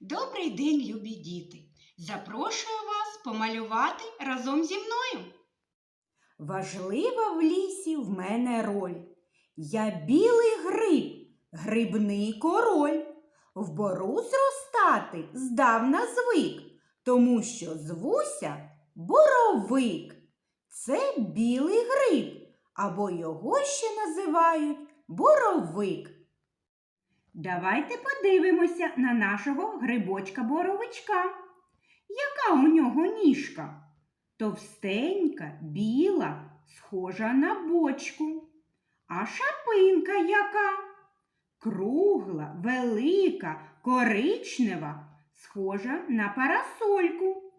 Добрий день, любі діти! Запрошую вас помалювати разом зі мною. Важлива в лісі в мене роль. Я білий гриб, грибний король. В бору зростати здавна звик, тому що звуся боровик. Це білий гриб, або його ще називають боровик. Давайте подивимося на нашого грибочка-боровичка. Яка у нього ніжка? Товстенька, біла, схожа на бочку. А шапинка яка? Кругла, велика, коричнева, схожа на парасольку.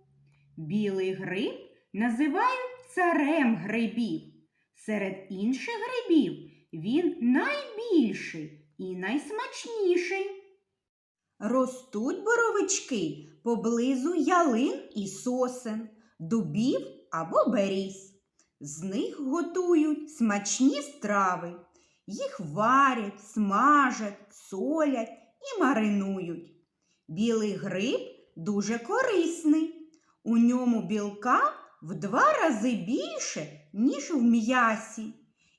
Білий гриб називають царем грибів. Серед інших грибів він найбільший і найсмачніший. Ростуть боровички поблизу ялин і сосен, дубів або беріз. З них готують смачні страви. Їх варять, смажать, солять і маринують. Білий гриб дуже корисний. У ньому білка в два рази більше, ніж в м'ясі,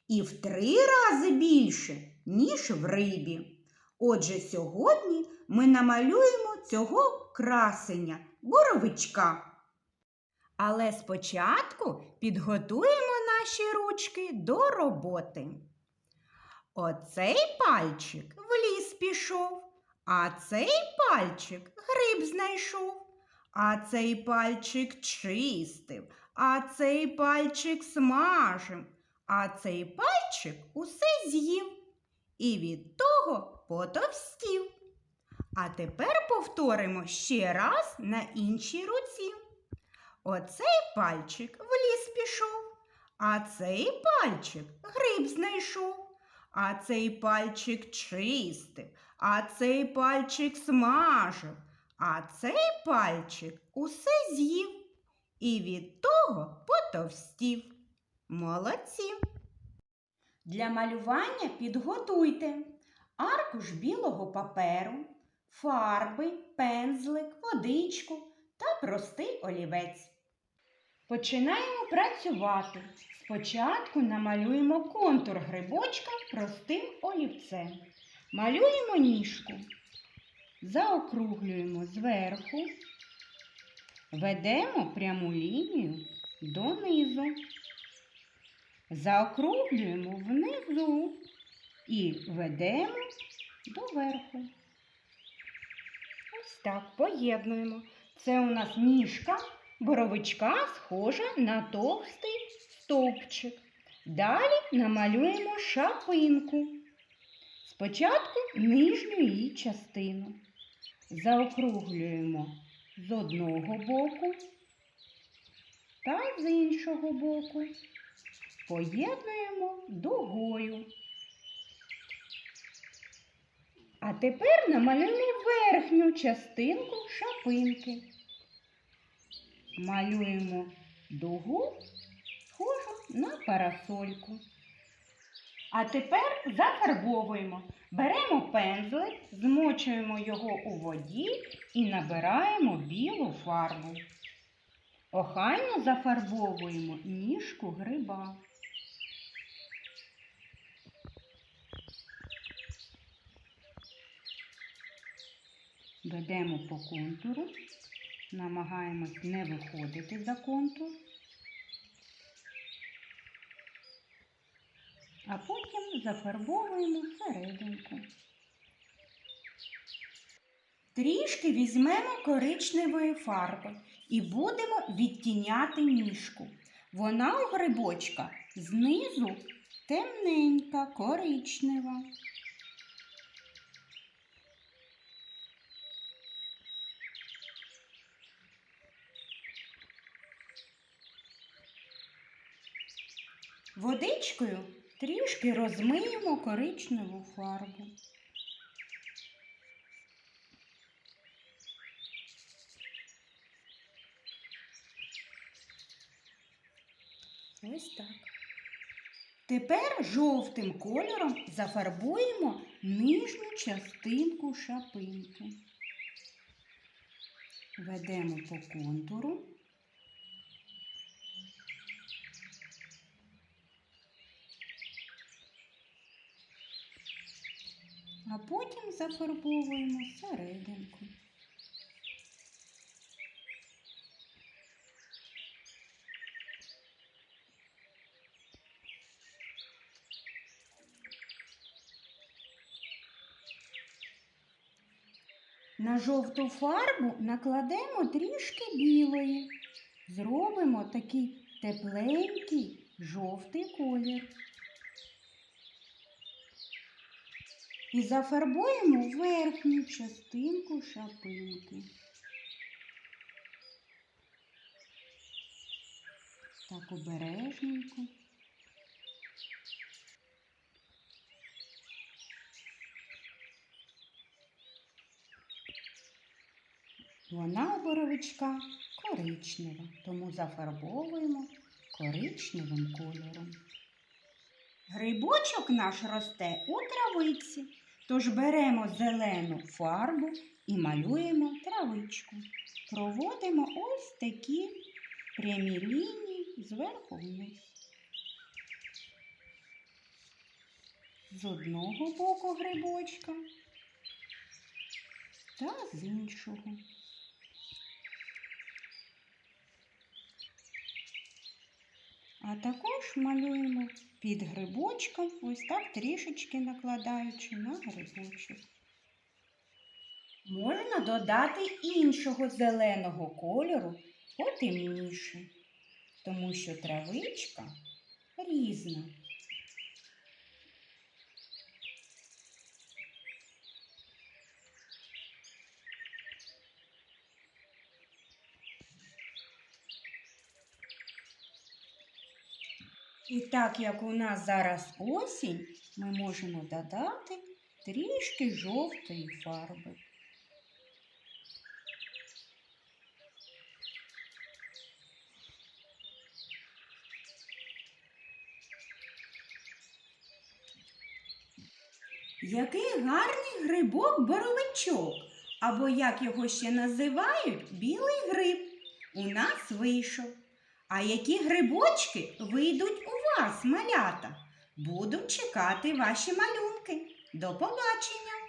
і в три рази більше, ніж в рибі. Отже, сьогодні ми намалюємо цього красення боровичка. Але спочатку підготуємо наші ручки до роботи. Оцей пальчик в ліс пішов, а цей пальчик гриб знайшов, а цей пальчик чистив, а цей пальчик смажив, а цей пальчик усе з'їв і від того потовстів. А тепер повторимо ще раз на іншій руці. Оцей пальчик в ліс пішов, а цей пальчик гриб знайшов, а цей пальчик чистив, а цей пальчик смажив, а цей пальчик усе з'їв і від того потовстів. Молодці! Для малювання підготуйте аркуш білого паперу, фарби, пензлик, водичку та простий олівець. Починаємо працювати. Спочатку намалюємо контур грибочка простим олівцем. Малюємо ніжку, заокруглюємо зверху, ведемо пряму лінію донизу. Заокруглюємо внизу і ведемо доверху. Ось так поєднуємо. Це у нас ніжка боровичка схожа на товстий стовпчик. Далі намалюємо шапинку. Спочатку нижню її частину. Заокруглюємо з одного боку та з іншого боку поєднуємо дугою. А тепер намалюємо верхню частинку шапинки. Малюємо дугу, схожу на парасольку. А тепер зафарбовуємо. Беремо пензлик, змочуємо його у воді і набираємо білу фарбу. Охайно зафарбовуємо ніжку гриба. Ведемо по контуру, намагаємось не виходити за контур, а потім зафарбовуємо серединку. Трішки візьмемо коричневої фарби і будемо відтіняти ніжку. Вона у грибочка знизу темненька, коричнева. Водичкою трішки розмиємо коричневу фарбу. Ось так. Тепер жовтим кольором зафарбуємо нижню частинку шапинки. ведемо по контуру. А потім зафарбовуємо серединку. На жовту фарбу накладемо трішки білої. Зробимо такий тепленький жовтий колір. І зафарбуємо верхню частинку шапинки. Так обережненько. Вона боровичка коричнева, тому зафарбовуємо коричневим кольором. Грибочок наш росте у травиці, тож беремо зелену фарбу і малюємо травичку. Проводимо ось такі прямі лінії зверху вниз. З одного боку грибочка та з іншого. А також малюємо під грибочком, ось так трішечки накладаючи на грибочок. Можна додати іншого зеленого кольору потемніше, тому що травичка різна. І так як у нас зараз осінь, ми можемо додати трішки жовтої фарби. Який гарний грибок боровичок, або як його ще називають, білий гриб. У нас вийшов. А які грибочки вийдуть у вас, малята? Буду чекати ваші малюнки. До побачення!